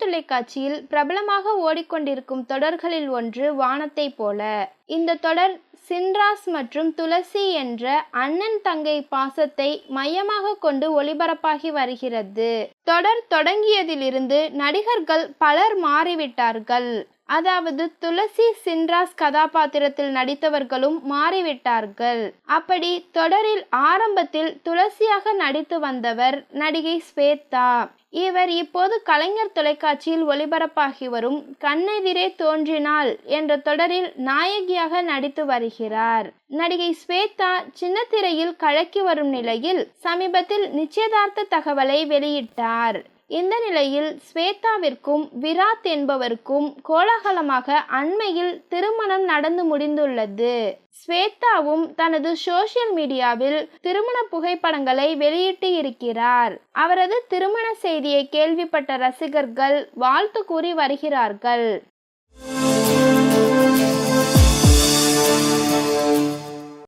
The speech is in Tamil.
தொலைக்காட்சியில் பிரபலமாக ஓடிக்கொண்டிருக்கும் தொடர்களில் ஒன்று வானத்தை போல. இந்த தொடர் சின்ராஸ் மற்றும் துளசி என்ற அண்ணன் தங்கை பாசத்தை மையமாக கொண்டு ஒளிபரப்பாகி வருகிறது. தொடர் தொடங்கியதிலிருந்து நடிகர்கள் பலர் மாறிவிட்டார்கள். அதாவது துளசி சின்ராஸ் கதாபாத்திரத்தில் நடித்தவர்களும் மாறிவிட்டார்கள். அப்படி தொடரில் ஆரம்பத்தில் துளசியாக நடித்து வந்தவர் நடிகை ஸ்வேதா. இவர் இப்போது கலைஞர் தொலைக்காட்சியில் ஒளிபரப்பாகி வரும் கண்ணெதிரே தோன்றினாள் என்ற தொடரில் நாயகியாக நடித்து வருகிறார். நடிகை ஸ்வேதா சின்னத்திரையில் கழக்கி வரும் நிலையில் சமீபத்தில் நிச்சயதார்த்த தகவலை வெளியிட்டார். இந்த நிலையில் ஸ்வேதாவிற்கும் விராத் என்பவருக்கும் கோலாகலமாக அண்மையில் திருமணம் நடந்து முடிந்துள்ளது. ஸ்வேதாவும் தனது சோசியல் மீடியாவில் திருமண புகைப்படங்களை வெளியிட்டு இருக்கிறார். அவரது திருமண செய்தியை கேள்விப்பட்ட ரசிகர்கள் வாழ்த்து கூறி வருகிறார்கள்.